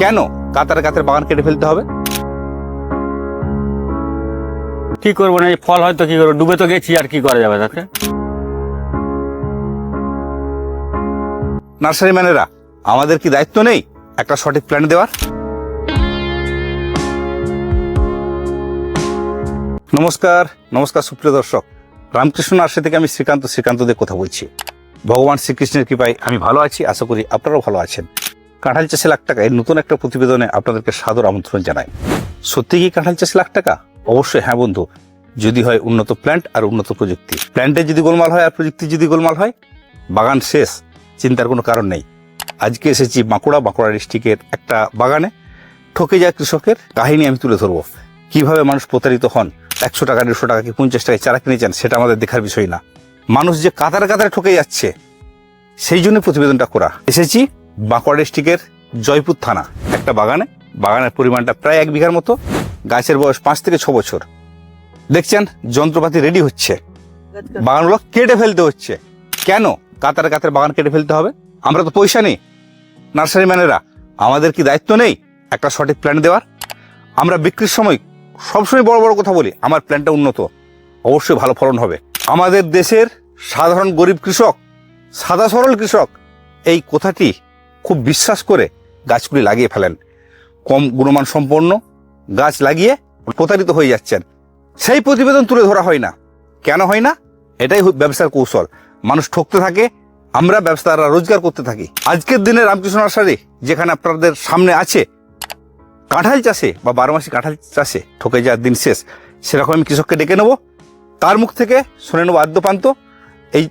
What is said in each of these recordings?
কেন কাতারে কাতারে বাগান কেটে ফেলতে হবে? কি করব না এই ফল হয়তো কি করব? ডুবে তো গেছি আর কি করা যাবে তাতে? নার্সারি ম্যানেরা আমাদের কি দায়িত্ব নেই একটা সঠিক প্ল্যান দেওয়ার? নমস্কার নমস্কার সুপ্রিয় দর্শক। রামকৃষ্ণ নার্সারি থেকে আমি শ্রীকান্ত শ্রীকান্ত দিয়ে কথা বলছি। ভগবান শ্রীকৃষ্ণের কৃপায় আমি ভালো আছি আশা করি আপনারাও ভালো আছেন। কাঁঠাল চাষে লাখ টাকা এই নতুন একটা প্রতিবেদনে আপনাদেরকে সাদর আমন্ত্রণ জানাই। সত্যি কি কাঁঠাল চাষে লাখ টাকা? অবশ্যই হ্যাঁ বন্ধু। যদি হয় উন্নত প্ল্যান্ট আর উন্নত প্রযুক্তি। প্ল্যান্টে যদি গোলমাল হয় আর প্রযুক্তি যদি গোলমাল হয়, বাগান শেষ, চিন্তার কোনো কারণ নেই। আজকে এসেছি বাঁকুড়া বাঁকুড়া ডিস্ট্রিক্টের একটা বাগানে। ঠকে যায় কৃষকের কাহিনী আমি তুলে ধরবো। কীভাবে মানুষ প্রতারিত হন? একশো টাকা, দেড়শো টাকা কি পঞ্চাশ টাকায় চারা কিনেছেন সেটা আমাদের দেখার বিষয় না। মানুষ যে কাতারে কাতারে ঠকে যাচ্ছে, সেই জন্য প্রতিবেদনটা করা। এসেছি বাঁকুড়া ডিস্ট্রিক্টের জয়পুর থানা, একটা বাগানে। বাগানের পরিমাণটা প্রায় এক বিঘার মতো। গাছের বয়স পাঁচ থেকে ছ বছর। দেখছেন, যন্ত্রপাতি রেডি হচ্ছে। বাগানগুলো কেটে ফেলতে হচ্ছে। কেন? কাতারে কাতারে বাগান কেটে ফেলতে হবে? আমরা তো পয়সা নেই। নার্সারি ম্যানেরা আমাদের কি দায়িত্ব নেই একটা সঠিক প্ল্যান দেওয়ার? আমরা বিক্রির সময় সবসময় বড় বড় কথা বলি, আমার প্ল্যানটা উন্নত। অবশ্যই ভালো ফলন হবে। আমাদের দেশের সাধারণ গরিব কৃষক, সাদা সরল কৃষক, এই কথাটি খুব বিশ্বাস করে গাছগুলি লাগিয়ে ফেলেন। কম গুণমান সম্পন্ন গাছ লাগিয়ে প্রতারিত হয়ে যাচ্ছেন। সেই প্রতিবেদন তুলে ধরা হয় না। কেন হয় না? এটাই ব্যবসার কৌশল। মানুষ ঠকতে থাকে, আমরা ব্যবসাদাররা রোজগার করতে থাকি। আজকের দিনে রামকৃষ্ণ নার্সারি যেখানে আপনাদের সামনে আছে, কাঁঠাল চাষে বা বারো মাসি কাঁঠাল চাষে ঠকে যাওয়ার দিন শেষ, সেরকম আমি কৃষককে ডেকে নেব। তার মুখ থেকে শুনে নেব আদ্যপান্ত। এই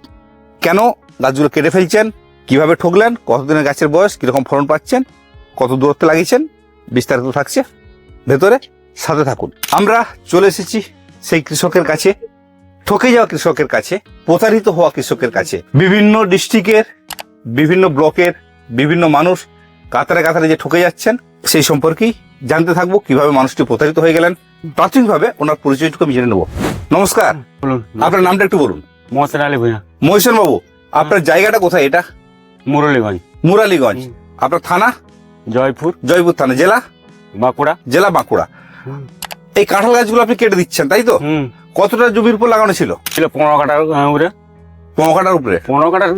কেন গাছগুলো কেটে ফেলছেন? কীভাবে ঠকলেন? কতদিনের গাছের বয়স? কীরকম ফলন পাচ্ছেন? কত দূরত্বে লাগিয়েছেন? বিস্তারিত থাকছে ভেতরে। সাথে থাকুন। আমরা চলে এসেছি সেই কৃষকের কাছে ঠকে যাওয়া কৃষকের কাছে প্রতারিত হওয়া কৃষকের কাছে। বিভিন্ন ডিস্ট্রিক্টের বিভিন্ন ব্লকের বিভিন্ন মানুষ কাতারে কাতারে যে ঠকে যাচ্ছেন সেই সম্পর্কেই জানতে থাকব কীভাবে মানুষটি প্রতারিত হয়ে গেলেন। প্রাথমিকভাবে ওনার পরিচয়টুকু আমি জেনে নেব। নমস্কার। বলুন। আপনার নামটা একটু বলুন। মহসেন আলী ভূঁইয়া। মহেশ্বর বাবু আপনার জায়গাটা কোথায়? এটা মুরলীগঞ্জ। মুরালীগঞ্জ। আপনার থানা? জয়পুর। জয়পুর থানা। জেলা? বাঁকুড়া। জেলা বাঁকুড়া। এই কাঁঠাল গাছগুলো আপনি কেটে দিচ্ছেন তাই তো? কতটা জমির উপর লাগানো ছিল? ছিল পনেরো কাটার উপরে। পনেরো কাটার উপরে? পনেরো কাটার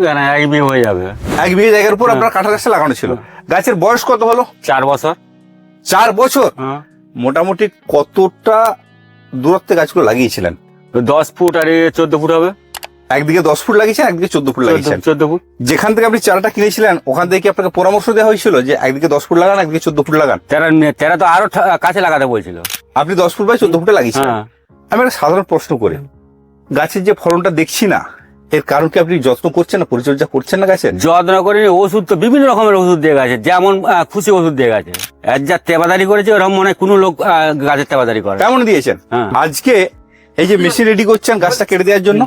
এক বিয়ে হয়ে যাবে। এক বিঘে জায়গার উপর। আপনার কাঁঠাল গাছটা লাগানো ছিল। গাছের বয়স কত হলো? চার বছর। চার বছর? হ্যাঁ। মোটামুটি কতটা দূরত্বে গাছগুলো লাগিয়েছিলেন? দশ ফুট আর চোদ্দ ফুট হবে। একদিকে দশ ফুট লাগিয়েছেন একদিকে চোদ্দ ফুট লাগিয়েছেন। চোদ্দ ফুট। যেখান থেকে আপনি চারাটা কিনেছিলেন ওখান থেকে আপনাকে পরামর্শ দেওয়া হয়েছিল যে একদিকে দশ ফুট লাগান একদিকে চোদ্দ ফুট লাগান? তেরা তেরা তো আরও কাছে লাগাতে বলছিল। আপনি দশ ফুট বাই চোদ্দ ফুটে লাগিয়েছেন। হ্যাঁ। আমি একটা সাধারণ প্রশ্ন করি। গাছের যে ফলনটা দেখছি না এর কারণ কি আপনি যত্ন করছেন না পরিচর্যা করছেন না গাছের? যত্ন করে ওষুধ তো বিভিন্ন রকমের ওষুধ দিয়ে গেছে। যেমন খুশি ওষুধ দিয়ে গেছে। যা তেবাদারি করেছে ওরকম মনে কোনো লোক গাছের তেবাদারি করে। কেমন দিয়েছেন। হ্যাঁ। আজকে এই যে মেশিন রেডি করছেন গাছটা কেটে দেওয়ার জন্য?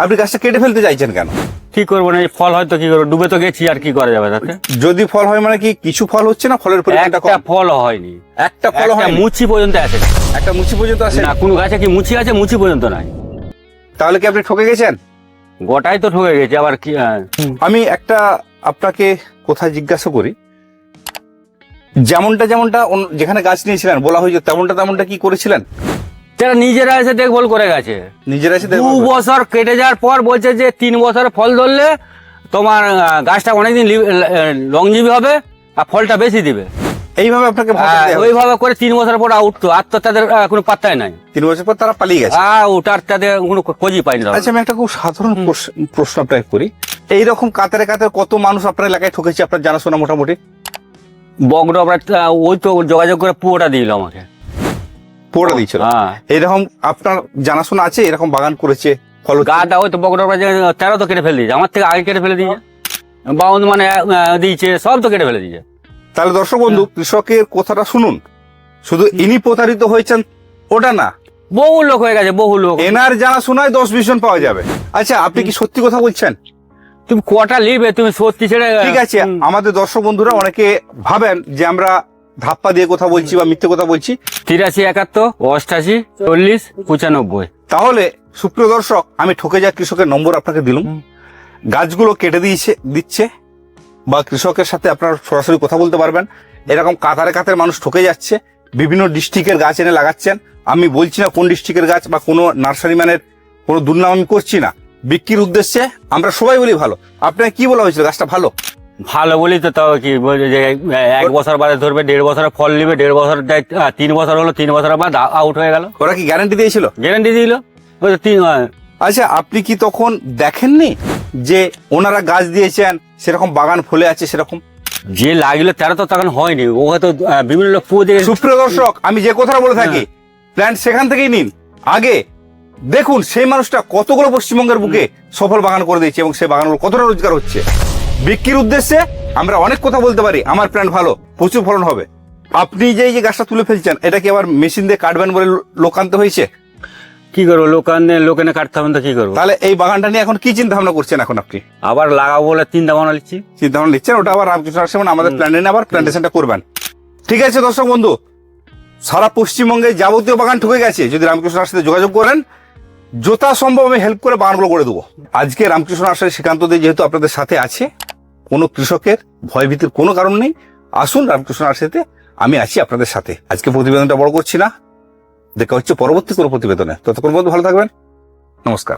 আপনি গাছটা কেটে ফেলতে চাইছেন কেন? কি করব না এই ফল হয়তো কি করব? ডুবে তো গেছি আর কি করা যাবে তাতে? যদি ফল হয় মানে কি কিছু ফল হচ্ছে না? ফলের পরিমাণটা একটা ফল হয়নি। একটা ফল হয় মুচি পর্যন্ত আছে। না। একটা মুচি পর্যন্ত আসে না কোনো গাছে কি মুচি আছে? মুচি পর্যন্ত নাই। তাহলে কি আপনি ঠকে গেছেন? গোটাই তো ঠকে গেছে আবার কি আমি একটা আপনাকে কোথায় জিজ্ঞাসা করি। যেমনটা যেমনটা অন্য- যেখানে গাছ নিয়েছিলেন বলা হয়েছে তেমনটা তেমনটা কি করেছিলেন? তারা নিজেরা এসে দেখভাল করে গেছে। নিজেরা এসে দু বছর কেটে যাওয়ার পর বলছে যে তিন বছর ফল ধরলে তোমার গাছটা অনেকদিন লংজীবী হবে আর ফলটা বেশি দিবে। এইভাবে আপনাকে হয়েছে। ওইভাবে করে তিন বছর পর উঠতো। আর তো তাদের কোনো পাত্তাই নাই। তিন বছর পর তারা পালিয়ে গেছে। আহ, ওটার তাদের কোনো খোঁজই পাইনি। আচ্ছা আমি একটা খুব সাধারণ প্রশ- প্রশ্ন আপনাকে করি। এইরকম কাতারে কাতারে কত মানুষ আপনার এলাকায় ঠকেছে আপনার জানাশোনা মোটামুটি? আহ, ওই তো যোগাযোগ করে পুরোটা দিল আমাকে। পড়ে দিয়েছিল। হ্যাঁ। এইরকম আপনার জানাশোনা আছে? এরকম বাগান করেছে? ফল গাটা ওই তো তেরো তো কেটে ফেলে দিয়েছে আমার থেকে আগে কেটে ফেলে দিয়েছে। বাউন মানে দিয়েছে সব তো কেটে ফেলে দিয়েছে। তাহলে দর্শক বন্ধু কৃষকের কথাটা শুনুন। শুধু ইনি প্রতারিত হয়েছেন ওটা না। বহু লোক হয়ে গেছে বহু লোক। এনার জানাশোনায় দশ বিশ জন পাওয়া যাবে। আচ্ছা আপনি কি সত্যি কথা বলছেন? তুমি কটা নিবে তুমি সত্যি ছেড়ে ঠিক আছে আমাদের দর্শক বন্ধুরা অনেকে ভাবেন যে আমরা ধাপ্পা দিয়ে কথা বলছি বা মিথ্যে কথা বলছি তিরাশি একাত্তর অষ্টাশি চল্লিশ পঁচানব্বই। তাহলে সুপ্রিয় দর্শক আমি ঠকে যা কৃষকের নম্বর আপনাকে দিলুম। গাছগুলো কেটে দিয়েছে দিচ্ছে বা কৃষকের সাথে আপনারা সরাসরি কথা বলতে পারবেন। এরকম কাতারে কাতারে মানুষ ঠকে যাচ্ছে বিভিন্ন ডিস্ট্রিক্টের গাছ এনে লাগাচ্ছেন। আমি বলছি না কোন ডিস্ট্রিক্টের গাছ বা কোনো নার্সারি ম্যানের কোনো দুর্নাম আমি করছি না। বিক্রির উদ্দেশ্যে আমরা সবাই বলি ভালো। আপনার কি বলা হয়েছিল? গাছটা ভালো? ভালো বলি তো তাও কি বলছে যে এক বছর বাদে ধরবে দেড় বছরে ফল নিবে দেড় বছর তিন বছর হলো তিন বছর বাদ আউট হয়ে গেল। ওরা কি গ্যারান্টি দিয়েছিল? গ্যারান্টি দিল। তিন আচ্ছা আপনি কি তখন দেখেননি যে ওনারা গাছ দিয়েছেন সেরকম বাগান ফুলে আছে সেরকম? যে লাগল তারা তো তখন হয়নি। ও হয়তো বিভিন্ন লোক সুপ্রিয় দর্শক আমি যে কথাটা বলে থাকি প্ল্যান্ট সেখান থেকেই নিন। আগে দেখুন সেই মানুষটা কতগুলো পশ্চিমবঙ্গের বুকে সফল বাগান করে দিয়েছে এবং সেই বাগানগুলো কতটা রোজগার হচ্ছে। বিক্রির উদ্দেশ্যে আমরা অনেক কথা বলতে পারি আমার প্ল্যান্ট ভালো প্রচুর ফলন হবে। আপনি যে এই যে গাছটা তুলে ফেলছেন এটা কি আবার মেশিন দিয়ে কাটবেন বলে লোক আনতে হয়েছে? কি করব লোকানে লোকেনে কাটতে হবে তো কি করব? তাহলে এই বাগানটা নিয়ে এখন কি চিন্তা ভাবনা করছেন এখন আপনি? আবার লাগাবো বলে চিন্তা ভাবনা নিচ্ছি চিন্তা ভাবনা নিচ্ছেন ওটা আবার রামকৃষ্ণ আশ্রমে আমাদের প্ল্যান্টে নিয়ে আবার প্ল্যান্টেশনটা করবেন। ঠিক আছে দর্শক বন্ধু সারা পশ্চিমবঙ্গে যাবতীয় বাগান ঠুকে গেছে। যদি রামকৃষ্ণ সাথে যোগাযোগ করেন যথা সম্ভব আমি হেল্প করে বাগানগুলো করে দেবো। আজকে রামকৃষ্ণ আশ্রমের শ্রীকান্ত দে যেহেতু আপনাদের সাথে আছে কোনো কৃষকের ভয়ভীতির কোনো কারণ নেই। আসুন রামকৃষ্ণ আশ্রমে আমি আছি আপনাদের সাথে। আজকে প্রতিবেদনটা বড় করছি না। দেখা হচ্ছে পরবর্তী কোনো প্রতিবেদনে। ততক্ষণ পর্যন্ত ভালো থাকবেন। নমস্কার।